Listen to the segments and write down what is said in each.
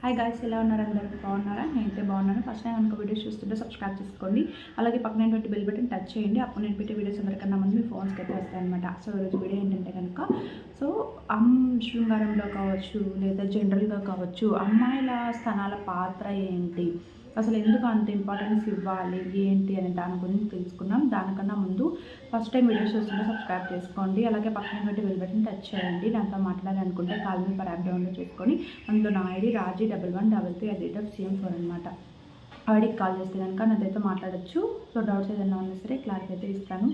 Hi guys ఎలా ఉన్నారు? అందరూ బాగున్నారా? నేనైతే బాగున్నాను. ఫస్ట్ టైం కనుక వీడియోస్ చూస్తుంటే సబ్స్క్రైబ్ చేసుకోండి. అలాగే పక్కన పెట్టి బెల్ బటన్ టచ్ చేయండి. అప్పుడు నేను పెట్టే వీడియోస్ అందరికన్నా ముందు మీ ఫోన్స్కి అయితే వస్తాయన్నమాట. సో ఈరోజు వీడియో ఏంటంటే కనుక సో అమ్ శృంగారంలో కావచ్చు లేదా జనరల్గా కావచ్చు అమ్మాయిల స్థానాల పాత్ర ఏంటి? అసలు ఎందుకు అంత ఇంపార్టెన్స్ ఇవ్వాలి? ఏంటి అనే దాని గురించి తెలుసుకున్నాం దానికన్నా ముందు ఫస్ట్ టైం వీడియోస్ చూస్తుంటే సబ్స్క్రైబ్ చేసుకోండి. అలాగే పక్కన పెట్టి వెళ్ళబెట్టిన టచ్ చేయండి. దాంతో మాట్లాడాలనుకుంటే call me for app download చేసుకొని అందులో నా ID Raji double one double three at rate of CM four అనమాట ఐడికి కాల్ చేస్తే కనుక నాదైతే మాట్లాడచ్చు. సో డౌట్స్ ఏదైనా ఉన్నా సరే క్లారిటీ అయితే ఇస్తాను.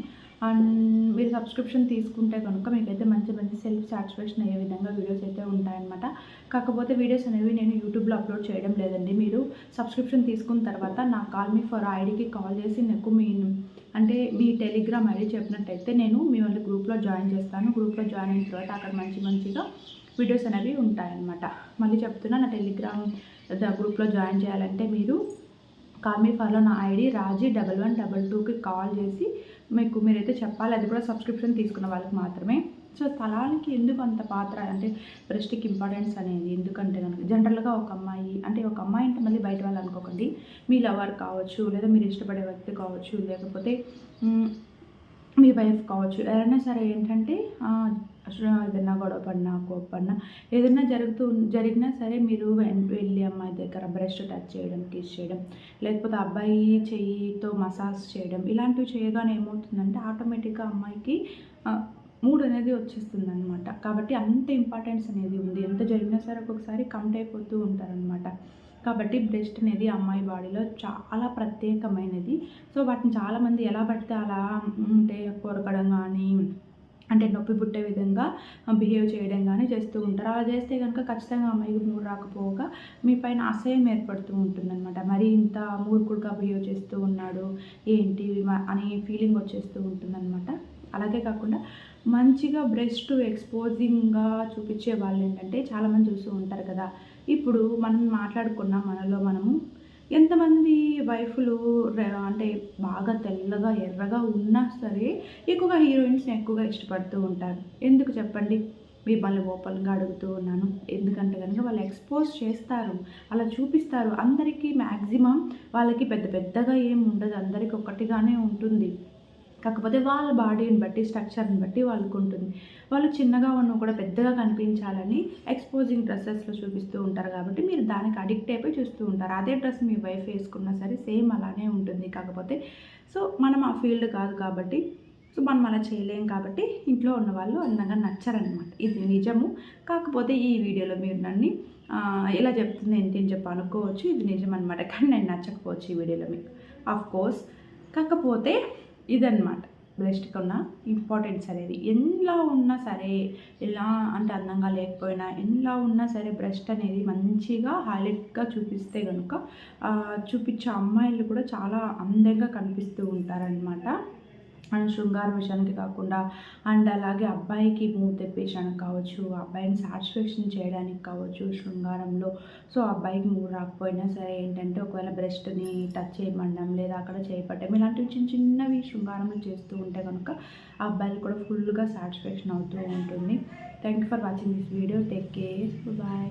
అండ్ మీరు సబ్స్క్రిప్షన్ తీసుకుంటే కనుక మీకైతే మంచి మంచి సెల్ఫ్ సాటిస్ఫాక్షన్ అయ్యే విధంగా వీడియోస్ అయితే ఉంటాయన్నమాట. కాకపోతే వీడియోస్ అనేవి నేను యూట్యూబ్లో అప్లోడ్ చేయడం లేదండి. మీరు సబ్స్క్రిప్షన్ తీసుకున్న తర్వాత నా కాల్ మీ ఫర్ ఐడికి కాల్ చేసి నాకు మీ అంటే మీ టెలిగ్రామ్ ఐడి చెప్పినట్టయితే నేను మిమ్మల్ని గ్రూప్లో జాయిన్ చేస్తాను. గ్రూప్లో జాయిన్ అయిన తర్వాత అక్కడ మంచి మంచిగా వీడియోస్ అనేవి ఉంటాయన్నమాట. మళ్ళీ చెప్తున్నా నా టెలిగ్రామ్ గ్రూప్లో జాయిన్ చేయాలంటే మీరు కాల్ ఫాలో నా ID Raji double one double టూకి కాల్ చేసి మీకు మీరైతే చెప్పాలి. అది కూడా సబ్స్క్రిప్షన్ తీసుకున్న వాళ్ళకి మాత్రమే. సో స్థలానికి ఎందుకు అంత పాత్ర? అంటే బ్రెస్ట్కి ఇంపార్టెన్స్ అనేది ఎందుకంటే కనుక జనరల్గా ఒక అమ్మాయి అంటే ఒక అమ్మాయి అంటే మళ్ళీ బయట వాళ్ళు అనుకోకండి. మీ లవర్ కావచ్చు లేదా మీరు ఇష్టపడే వ్యక్తి కావచ్చు లేకపోతే మీ వైఫ్ కావచ్చు. ఎవరైనా సరే ఏంటంటే అసలు ఏదైనా గొడవ పడినా కోపడినా ఏదైనా జరుగుతూ జరిగినా సరే మీరు వెళ్ళి అమ్మాయి దగ్గర బ్రెస్ట్ టచ్ చేయడం కిస్ చేయడం లేకపోతే అబ్బాయి చెయ్యితో మసాజ్ చేయడం ఇలాంటివి చేయగానే ఏమవుతుందంటే ఆటోమేటిక్గా అమ్మాయికి మూడ్ అనేది వచ్చేస్తుంది అనమాట కాబట్టి అంత ఇంపార్టెన్స్ అనేది ఉంది. ఎంత జరిగినా సరే ఒక్కొక్కసారి కమిట్ అయిపోతూ ఉంటారనమాట కాబట్టి బ్రెస్ట్ అనేది అమ్మాయి బాడీలో చాలా ప్రత్యేకమైనది. సో వాటిని చాలామంది ఎలా పడితే అలా ఉంటే కొరకడం కానీ అంటే నొప్పి పుట్టే విధంగా బిహేవ్ చేయడం కానీ చేస్తూ ఉంటారు. అలా చేస్తే కనుక ఖచ్చితంగా అమ్మాయికి మూడు రాకపోగా మీ పైన అసహ్యం ఏర్పడుతూ ఉంటుందన్నమాట. మరి ఇంత మూర్ఖుడుగా బిహేవ్ చేస్తూ ఉన్నాడు ఏంటి అనే ఫీలింగ్ వచ్చేస్తూ ఉంటుందన్నమాట. అలాగే కాకుండా మంచిగా బ్రెస్ట్ ఎక్స్పోజింగ్గా చూపించే వాళ్ళు ఏంటంటే చాలామంది చూస్తూ ఉంటారు కదా. ఇప్పుడు మనం మాట్లాడుకున్న మనలో మనము ఎంతమంది వైఫ్లు అంటే బాగా తెల్లగా ఎర్రగా ఉన్నా సరే ఎక్కువగా హీరోయిన్స్ని ఎక్కువగా ఇష్టపడుతూ ఉంటారు. ఎందుకు చెప్పండి? మిమ్మల్ని ఓపెన్గా అడుగుతూ ఉన్నాను. ఎందుకంటే కనుక వాళ్ళు ఎక్స్పోజ్ చేస్తారు. అలా చూపిస్తారు. అందరికీ మ్యాక్సిమం వాళ్ళకి పెద్ద పెద్దగా ఏం ఉండదు. అందరికీ ఒకటిగానే ఉంటుంది. కాకపోతే వాళ్ళ బాడీని బట్టి స్ట్రక్చర్ని బట్టి వాళ్ళకు ఉంటుంది. వాళ్ళు చిన్నగా ఉన్న కూడా పెద్దగా కనిపించాలని ఎక్స్పోజింగ్ డ్రెస్సెస్లో చూపిస్తూ ఉంటారు కాబట్టి మీరు దానికి అడిక్ట్ అయిపోయి చూస్తూ ఉంటారు. అదే డ్రెస్ మీ వైఫ్ వేసుకున్నా సరే సేమ్ అలానే ఉంటుంది కాకపోతే. సో మనం ఆ ఫీల్డ్ కాదు కాబట్టి సో మనం అలా చేయలేం కాబట్టి ఇంట్లో ఉన్న వాళ్ళు అందంగా నచ్చరనమాట. ఇది నిజము. కాకపోతే ఈ వీడియోలో మీరు నన్ను ఇలా చెప్తుంది ఏంటి అని చెప్పి అనుకోవచ్చు. ఇది నిజం అనమాట కానీ నేను నచ్చకపోవచ్చు ఈ వీడియోలో మీకు. ఆఫ్ కోర్స్ కాకపోతే ఇదన్నమాట. బ్రెస్ట్కి ఉన్న ఇంపార్టెన్స్ అనేది. ఎలా ఉన్నా సరే ఎలా అంటే అందంగా లేకపోయినా ఎలా ఉన్నా సరే బ్రెస్ట్ అనేది మంచిగా హైలైట్గా చూపిస్తే కనుక చూపించే అమ్మాయిలు కూడా చాలా అందంగా కనిపిస్తూ ఉంటారనమాట అండ్ శృంగార విషయానికి కాకుండా అండ్ అలాగే అబ్బాయికి మూవ్ తెప్పించడానికి కావచ్చు అబ్బాయిని సాటిస్ఫాక్షన్ చేయడానికి కావచ్చు శృంగారంలో. సో అబ్బాయికి మూవ్ రాకపోయినా సరే ఏంటంటే ఒకవేళ బ్రెస్ట్ని టచ్ చేయమండం లేదా అక్కడ చేయపట్టడం ఇలాంటివి చిన్న చిన్నవి శృంగారంలో చేస్తూ ఉంటే కనుక ఆ అబ్బాయిలు కూడా ఫుల్గా సాటిస్ఫాక్షన్ అవుతూ ఉంటుంది. Thank you for watching this video. Take care. Bye.